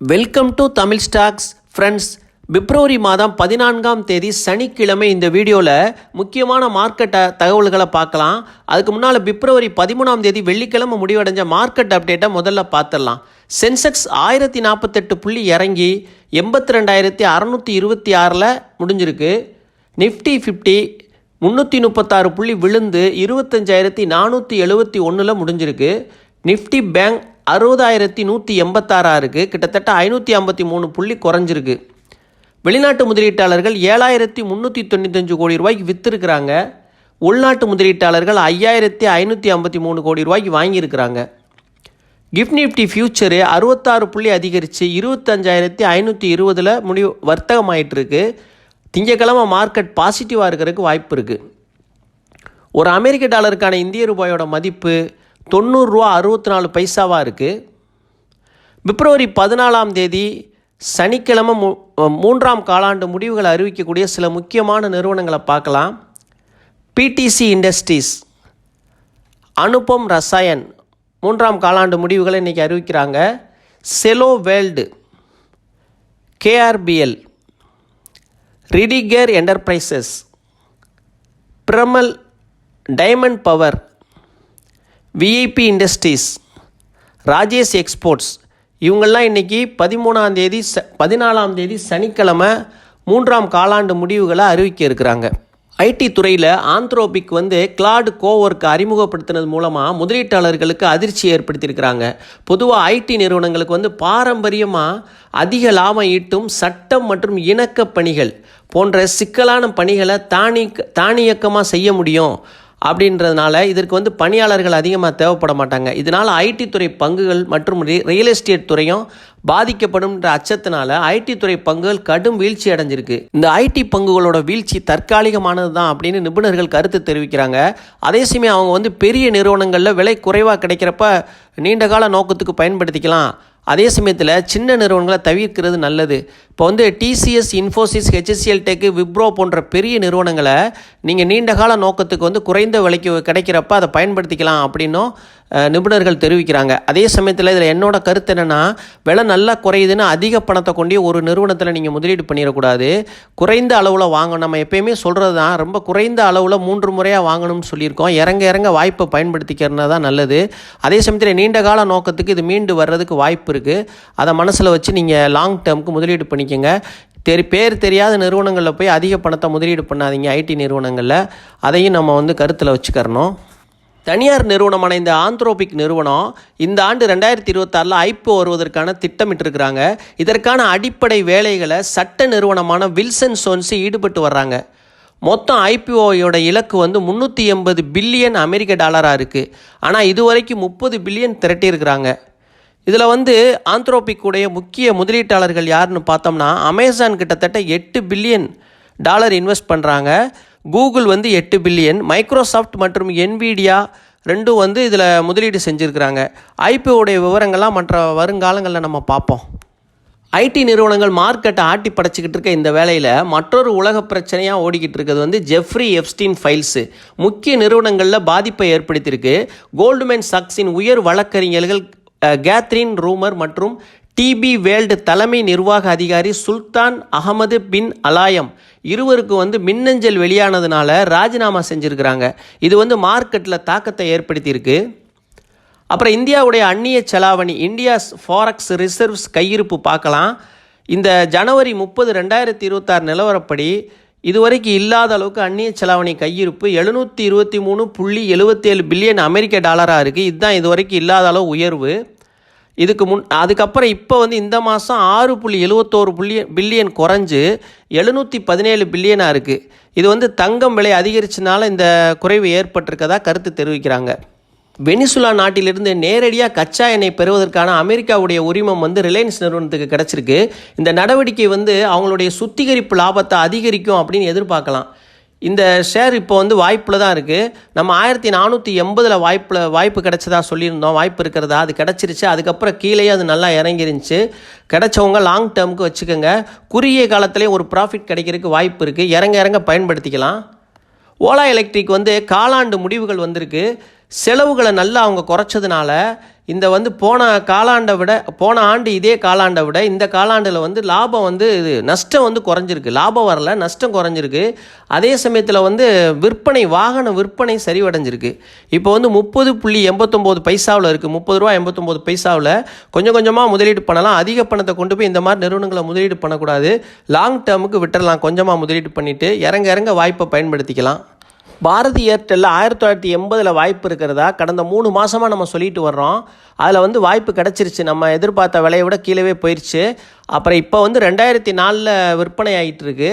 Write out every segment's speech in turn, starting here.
Welcome to Tamil stocks friends February மாதம் பதினான்காம் தேதி சனிக்கிழமை இந்த வீடியோவில் முக்கியமான மார்க்கெட் தகவல்களை பார்க்கலாம். அதுக்கு முன்னால் பிப்ரவரி பதிமூணாம் தேதி வெள்ளிக்கிழமை முடிவடைஞ்ச மார்க்கெட் அப்டேட்டை முதல்ல பார்த்துடலாம். சென்செக்ஸ் ஆயிரத்தி நாற்பத்தெட்டு புள்ளி இறங்கி எண்பத்தி ரெண்டாயிரத்தி அறநூற்றி இருபத்தி ஆறில் முடிஞ்சிருக்கு. நிஃப்டி ஃபிஃப்டி முந்நூற்றி முப்பத்தாறு புள்ளி விழுந்து இருபத்தஞ்சாயிரத்தி நானூற்றி எழுபத்தி ஒன்றில் முடிஞ்சிருக்கு. நிஃப்டி பேங்க் அறுபதாயிரத்தி நூற்றி எண்பத்தாறா இருக்குது கிட்டத்தட்ட ஐநூற்றி ஐம்பத்தி மூணு புள்ளி குறைஞ்சிருக்கு. வெளிநாட்டு முதலீட்டாளர்கள் ஏழாயிரத்தி முந்நூற்றி தொண்ணூத்தஞ்சு கோடி ரூபாய்க்கு விற்றுருக்குறாங்க உள்நாட்டு முதலீட்டாளர்கள் ஐயாயிரத்தி ஐநூற்றி ஐம்பத்தி மூணு கோடி ரூபாய்க்கு வாங்கியிருக்கிறாங்க. கிஃப்ட் நிஃப்டி ஃபியூச்சரு அறுபத்தாறு புள்ளி அதிகரித்து இருபத்தஞ்சாயிரத்தி ஐநூற்றி இருபதில் முடிவு வர்த்தகமாயிட்டு இருக்கு திங்கக்கிழமை மார்க்கெட் பாசிட்டிவாக இருக்கிறதுக்கு வாய்ப்பு இருக்குது ஒரு அமெரிக்க டாலருக்கான இந்திய ரூபாயோட மதிப்பு தொண்ணூறுரூவா அறுபத்தி நாலு பைசாவாக இருக்குது பிப்ரவரி பதினாலாம் தேதி சனிக்கிழமை மூ மூன்றாம் காலாண்டு முடிவுகளை அறிவிக்கக்கூடிய சில முக்கியமான நிறுவனங்களை பார்க்கலாம். பிடிசி இண்டஸ்ட்ரீஸ் அனுபம் ரசாயன் மூன்றாம் காலாண்டு முடிவுகளை இன்றைக்கி அறிவிக்கிறாங்க. Cello World KRBL ரிடிகேர் enterprises Piramal diamond power VIP industries Rajesh exports இவங்கெல்லாம் இன்றைக்கி பதிமூணாம் தேதி ச பதினாலாம் தேதி சனிக்கிழமை மூன்றாம் காலாண்டு முடிவுகளை அறிவிக்க இருக்கிறாங்க. ஐடி துறையில் ஆந்த்ரோபிக் வந்து கிளாடு கோவொர்க் அறிமுகப்படுத்தினது மூலமாக முதலீட்டாளர்களுக்கு அதிர்ச்சி ஏற்படுத்தியிருக்கிறாங்க. பொதுவாக ஐடி நிறுவனங்களுக்கு வந்து பாரம்பரியமாக அதிக லாபம் ஈட்டும் சட்டம் மற்றும் இணக்க பணிகள் போன்ற சிக்கலான பணிகளை தானி தானியக்கமாக செய்ய முடியும். அப்படின்றதுனால இதற்கு வந்து பணியாளர்கள் அதிகமாக தேவைப்பட மாட்டாங்க. இதனால் ஐடி துறை பங்குகள் மற்றும் ரியல் எஸ்டேட் துறையும் பாதிக்கப்படும்ன்ற அச்சத்தினால ஐடி துறை பங்குகள் கடும் வீழ்ச்சி அடைஞ்சிருக்கு. இந்த ஐடி பங்குகளோட வீழ்ச்சி தற்காலிகமானது தான் அப்படின்னு நிபுணர்கள் கருத்து தெரிவிக்கிறாங்க. அதே சமயம் அவங்க வந்து பெரிய நிறுவனங்களில் விலை குறைவாக கிடைக்கிறப்ப நீண்டகால நோக்கத்துக்கு பயன்படுத்திக்கலாம். அதே சமயத்தில் சின்ன நிறுவனங்களை தவிர்க்கிறது நல்லது. இப்போ வந்து TCS Infosys HCL tech Wipro போன்ற பெரிய நிறுவனங்களை நீங்கள் நீண்ட கால நோக்கத்துக்கு வந்து குறைந்த விலைக்கு கிடைக்கிறப்ப அதை பயன்படுத்திக்கலாம் அப்படின்னும் நிபுணர்கள் தெரிவிக்கிறாங்க. அதே சமயத்தில் இதில் என்னோட கருத்து என்னென்னா விலை நல்லா குறையுதுன்னு அதிக பணத்தை கொண்டு ஒரு நிறுவனத்தில் நீங்கள் முதலீடு பண்ணிடக்கூடாது. குறைந்த அளவில் வாங்கணும். நம்ம எப்பயுமே சொல்கிறது தான் ரொம்ப குறைந்த அளவில் மூன்று முறையாக வாங்கணும்னு சொல்லியிருக்கோம். இறங்க இறங்க வாய்ப்பை பயன்படுத்திக்கிறனா தான் நல்லது. அதே சமயத்தில் நீண்ட கால நோக்கத்துக்கு இது மீண்டு வர்றதுக்கு வாய்ப்பு இருக்குது அதை மனசில் வச்சு நீங்கள் லாங் டேர்முக்கு முதலீடு பண்ணிக்கோங்க. தெரி பேர் தெரியாத நிறுவனங்களில் போய் அதிக பணத்தை முதலீடு பண்ணாதீங்க ஐடி நிறுவனங்களில். அதையும் நம்ம வந்து கருத்தில் வச்சுக்கிறணும். தனியார் நிறுவனமான இந்த ஆந்த்ரோபிக் நிறுவனம் இந்த ஆண்டு ரெண்டாயிரத்தி இருபத்தாறில் ஐப்போ வருவதற்கான திட்டமிட்டிருக்கிறாங்க. இதற்கான அடிப்படை வேலைகளை சட்ட நிறுவனமான வில்சன் சோன்ஸு ஈடுபட்டு வர்றாங்க. மொத்தம் ஐபிஓயோட இலக்கு வந்து முந்நூற்றி எண்பது பில்லியன் அமெரிக்க டாலராக இருக்குது ஆனால் இதுவரைக்கும் முப்பது பில்லியன் திரட்டியிருக்கிறாங்க. இதில் வந்து ஆந்த்ரோபிக்குடைய முக்கிய முதலீட்டாளர்கள் யாருன்னு பார்த்தோம்னா அமேசான் கிட்டத்தட்ட எட்டு பில்லியன் டாலர் இன்வெஸ்ட் பண்ணுறாங்க கூகுள் வந்து எட்டு பில்லியன் மைக்ரோசாஃப்ட் மற்றும் என்விடியா ரெண்டும் வந்து இதில் முதலீடு செஞ்சுருக்கிறாங்க. ஐபிஓடைய விவரங்கள்லாம் மற்ற வருங்காலங்களில் நம்ம பார்ப்போம். ஐடி நிறுவனங்கள் மார்க்கெட்டை ஆட்டி படைச்சிக்கிட்டு இருக்க இந்த வேலையில் மற்றொரு உலக பிரச்சனையாக ஓடிக்கிட்டு இருக்கிறது வந்து ஜெஃப்ரி எப்ஸ்டீன் ஃபைல்ஸு முக்கிய நிறுவனங்களில் பாதிப்பை ஏற்படுத்தியிருக்கு. கோல்டுமேன் சக்ஸின் உயர் வழக்கறிஞர்கள் கேத்ரின் ரூமர் மற்றும் டிபி வேல்டு தலைமை நிர்வாக அதிகாரி சுல்தான் அகமது பின் அலாயம். இருவருக்கும் வந்து மின்னஞ்சல் வெளியானதுனால ராஜினாமா செஞ்சுருக்கிறாங்க. இது வந்து மார்க்கெட்டில் தாக்கத்தை ஏற்படுத்தியிருக்கு. அப்புறம் இந்தியாவுடைய அந்நிய செலாவணி இந்தியாஸ் ஃபாரக்ஸ் ரிசர்வ்ஸ் கையிருப்பு பார்க்கலாம். இந்த ஜனவரி முப்பது ரெண்டாயிரத்தி இருபத்தாறு நிலவரப்படி இதுவரைக்கும் இல்லாத அளவுக்கு அந்நிய செலாவணி கையிருப்பு எழுநூற்றி இருபத்தி மூணு புள்ளி எழுபத்தேழு பில்லியன் அமெரிக்க டாலராக இருக்குது இதுதான் இதுவரைக்கும் இல்லாத அளவு உயர்வு. இதுக்கு முன் அதுக்கப்புறம் இப்போ வந்து இந்த மாதம் ஆறு புள்ளி எழுவத்தோரு புள்ளியன் பில்லியன் குறைஞ்சு எழுநூற்றி பதினேழு பில்லியனாக இருக்குது இது வந்து தங்கம் விலை அதிகரிச்சனால இந்த குறைவு ஏற்பட்டிருக்கதா கருத்து தெரிவிக்கிறாங்க. வெனிசுலா நாட்டிலிருந்து நேரடியாக கச்சா எண்ணெய் பெறுவதற்கான அமெரிக்காவுடைய உரிமம் வந்து ரிலையன்ஸ் நிறுவனத்துக்கு கிடச்சிருக்கு. இந்த நடவடிக்கை வந்து அவங்களுடைய சுத்திகரிப்பு லாபத்தை அதிகரிக்கும் அப்படின்னு எதிர்பார்க்கலாம். இந்த ஷேர் இப்போ வந்து வாய்ப்பில் தான் இருக்குது நம்ம ஆயிரத்தி நானூற்றி எண்பதில் வாய்ப்பில் வாய்ப்பு கிடச்சதா சொல்லியிருந்தோம். வாய்ப்பு இருக்கிறதா? அது கிடச்சிருச்சு. அதுக்கப்புறம் கீழே அது நல்லா இறங்கிருந்துச்சு. கிடச்சவங்க லாங் டேர்முக்கு வச்சுக்கோங்க. குறுகிய காலத்துலேயும் ஒரு ப்ராஃபிட் கிடைக்கிறதுக்கு வாய்ப்பு இருக்குது இறங்க இறங்க பயன்படுத்திக்கலாம். ஓலா எலக்ட்ரிக் வந்து காலாண்டு முடிவுகள் வந்திருக்கு. செலவுகளை நல்லா அவங்க குறைச்சதுனால இந்த வந்து போன காலாண்டை விட போன ஆண்டு இதே காலாண்டை விட இந்த காலாண்டில் வந்து லாபம் வந்து இது நஷ்டம் வந்து குறைஞ்சிருக்கு. லாபம் வரல நஷ்டம் குறைஞ்சிருக்கு. அதே சமயத்தில் வந்து விற்பனை வாகன விற்பனை சரிவடைஞ்சிருக்கு. இப்போ வந்து முப்பது புள்ளி எண்பத்தொம்போது பைசாவில் இருக்குது முப்பது ரூபா எண்பத்தொம்போது பைசாவில் கொஞ்சம் கொஞ்சமாக முதலீடு பண்ணலாம். அதிக பணத்தை கொண்டு போய் இந்த மாதிரி நிறுவனங்களை முதலீடு பண்ணக்கூடாது. லாங் டேர்முக்கு விட்டுறலாம். கொஞ்சமாக முதலீடு பண்ணிவிட்டு இறங்க இறங்க வாய்ப்பை பயன்படுத்திக்கலாம். பாரதி ஏர்டெல்லில் ஆயிரத்தி தொள்ளாயிரத்தி எண்பதில் வாய்ப்பு இருக்கிறதா? கடந்த மூணு மாதமாக நம்ம சொல்லிட்டு வர்றோம். அதில் வந்து வாய்ப்பு கிடச்சிருச்சு. நம்ம எதிர்பார்த்த விலையை விட கீழே போயிடுச்சு அப்புறம் இப்போ வந்து ரெண்டாயிரத்தி நாலில் விற்பனை ஆகிட்டு இருக்கு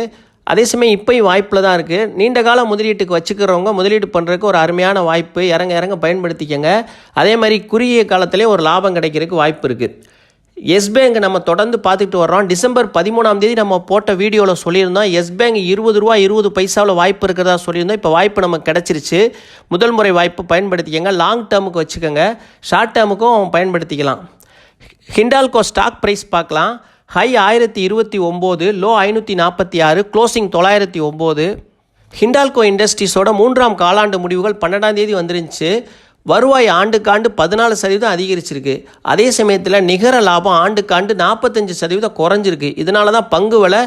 அதே சமயம் இப்போயும் வாய்ப்பில் தான் இருக்குது நீண்ட கால முதலீட்டுக்கு வச்சுக்கிறவங்க முதலீடு பண்ணுறதுக்கு ஒரு அருமையான வாய்ப்பு. இறங்க இறங்க பயன்படுத்திக்கங்க. அதே மாதிரி குறுகிய காலத்திலே ஒரு லாபம் கிடைக்கிறதுக்கு வாய்ப்பு இருக்குது எஸ் பேங்க் நம்ம தொடர்ந்து பார்த்துக்கிட்டு வர்றோம். டிசம்பர் பதிமூணாம் தேதி நம்ம போட்ட வீடியோவில் சொல்லியிருந்தோம். எஸ் பேங்க் இருபது ரூபா இருபது பைசாவில் வாய்ப்பு இருக்கிறதா சொல்லியிருந்தோம். இப்போ வாய்ப்பு நமக்கு கிடச்சிருச்சு. முதல் முறை வாய்ப்பு பயன்படுத்திக்கங்க. லாங் டேர்முக்கு வச்சுக்கோங்க. ஷார்ட் டேர்முக்கும் பயன்படுத்திக்கலாம். ஹிண்டால்கோ ஸ்டாக் ப்ரைஸ் பார்க்கலாம். ஹை ஆயிரத்தி இருபத்தி ஒம்பது லோ ஐநூற்றி நாற்பத்தி ஆறு க்ளோசிங் தொள்ளாயிரத்தி ஒம்பது. ஹிண்டால்கோ இண்டஸ்ட்ரீஸோட மூன்றாம் காலாண்டு முடிவுகள் பன்னெண்டாம் தேதி வந்துருந்துச்சு. வருவாய் ஆண்டுக்காண்டு பதினாலு சதவீதம் அதிகரிச்சிருக்கு. அதே சமயத்தில் நிகர லாபம் ஆண்டுக்காண்டு நாற்பத்தஞ்சு சதவீதம் குறைஞ்சிருக்கு. இதனால தான் பங்கு விலை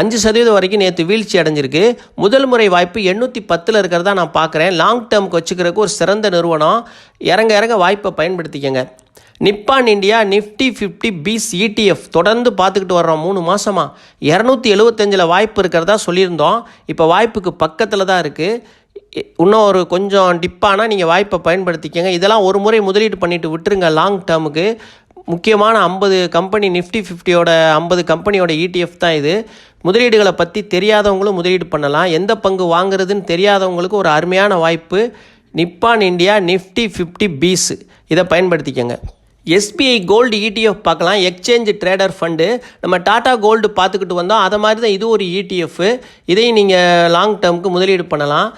அஞ்சு சதவீதம் வரைக்கும் நேற்று வீழ்ச்சி அடைஞ்சிருக்கு. முதல் முறை வாய்ப்பு எண்ணூற்றி பத்தில் இருக்கிறதா நான் பார்க்குறேன் லாங் டேர்முக்கு வச்சுக்கிறதுக்கு ஒரு சிறந்த நிறுவனம். இறங்க இறங்க வாய்ப்பை பயன்படுத்திக்கங்க. Nippon India Nifty fifty BeES ETF தொடர்ந்து பார்த்துக்கிட்டு வர்றோம். மூணு மாதமாக இரநூத்தி எழுபத்தஞ்சில் வாய்ப்பு இருக்கிறதா சொல்லியிருந்தோம். இப்போ வாய்ப்புக்கு பக்கத்தில் தான் இருக்குது இன்னும் ஒரு கொஞ்சம் டிப்பானால் நீங்கள் வாய்ப்பை பயன்படுத்திக்கங்க. இதெல்லாம் ஒரு முறை முதலீடு பண்ணிவிட்டு விட்டுருங்க லாங் டேர்முக்கு முக்கியமான ஐம்பது கம்பெனி நிஃப்டி ஃபிஃப்டியோட ஐம்பது கம்பெனியோட இடிஎஃப் தான் இது. முதலீடுகளை பற்றி தெரியாதவங்களும் முதலீடு பண்ணலாம். எந்த பங்கு வாங்குறதுன்னு தெரியாதவங்களுக்கு ஒரு அருமையான வாய்ப்பு. Nippon India Nifty fifty BeES இதை பயன்படுத்திக்கங்க. எஸ்பிஐ கோல்டு இடிஎஃப் பார்க்கலாம். எக்ஸ்சேஞ்ச் ட்ரேடர் ஃபண்டு நம்ம டாடா கோல்டு பார்த்துக்கிட்டு வந்தோம். அதை மாதிரி தான் இது ஒரு இடிஎஃப் இதையும் நீங்கள் லாங் டேர்முக்கு முதலீடு பண்ணலாம்.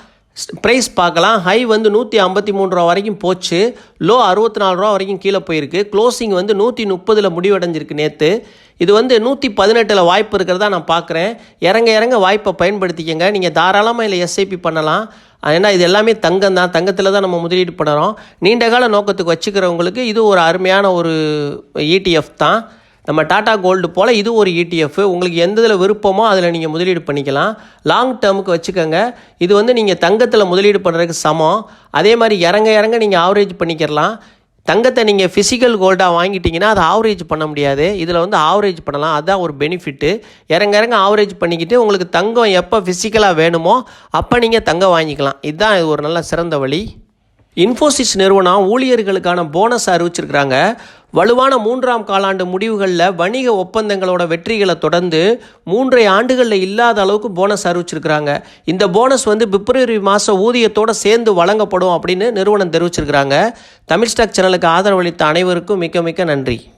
ப்ரைஸ் பார்க்கலாம். ஹை வந்து நூற்றி ஐம்பத்தி மூணு ரூபா வரைக்கும் போச்சு. லோ அறுபத்தி நாலு ரூபா வரைக்கும் கீழே போயிருக்கு. க்ளோசிங் வந்து நூற்றி முப்பதில் முடிவடைஞ்சிருக்கு நேற்று இது வந்து நூற்றி பதினெட்டில் வாய்ப்பு இருக்கிறதா நான் பார்க்குறேன். இறங்க இறங்க வாய்ப்பை பயன்படுத்திக்கங்க. நீங்கள் தாராளமாக இல்லை எஸ்ஐபி பண்ணலாம். ஏன்னா இது எல்லாமே தங்கம் தான். தங்கத்தில் தான் நம்ம முதலீடு பண்ணுறோம் நீண்ட கால நோக்கத்துக்கு வச்சுக்கிறவங்களுக்கு இது ஒரு அருமையான ஒரு இடிஎஃப் தான். நம்ம டாடா கோல்டு போல் இது ஒரு இடிஎஃப் உங்களுக்கு எந்த இதில் விருப்பமோ அதில் நீங்கள் முதலீடு பண்ணிக்கலாம். லாங் டேர்முக்கு வச்சுக்கோங்க. இது வந்து நீங்கள் தங்கத்தில் முதலீடு பண்ணுறதுக்கு சமம். அதே மாதிரி இறங்க இறங்க நீங்கள் ஆவரேஜ் பண்ணிக்கிறலாம் தங்கத்தை நீங்கள் ஃபிசிக்கல் கோல்டாக வாங்கிட்டீங்கன்னா அதை ஆவரேஜ் பண்ண முடியாது. இதில் வந்து ஆவரேஜ் பண்ணலாம். அதுதான் ஒரு பெனிஃபிட்டு இறங்க இறங்க ஆவரேஜ் பண்ணிக்கிட்டு உங்களுக்கு தங்கம் எப்போ ஃபிசிக்கலாக வேணுமோ அப்போ நீங்கள் தங்கம் வாங்கிக்கலாம். இதுதான் இது ஒரு நல்ல சிறந்த வழி. இன்ஃபோசிஸ் நிறுவனம் ஊழியர்களுக்கான போனஸ் அறிவிச்சிருக்கிறாங்க. வலுவான மூன்றாம் காலாண்டு முடிவுகளில் வணிக ஒப்பந்தங்களோட வெற்றிகளை தொடர்ந்து மூன்றை ஆண்டுகளில் இல்லாத அளவுக்கு போனஸ் அறிவிச்சிருக்கிறாங்க. இந்த போனஸ் வந்து பிப்ரவரி மாத ஊதியத்தோடு சேர்ந்து வழங்கப்படும் அப்படின்னு நிறுவனம் தெரிவிச்சிருக்கிறாங்க. தமிழ் ஸ்டாக் சேனலுக்கு ஆதரவளித்த அனைவருக்கும் மிக்க மிக்க நன்றி.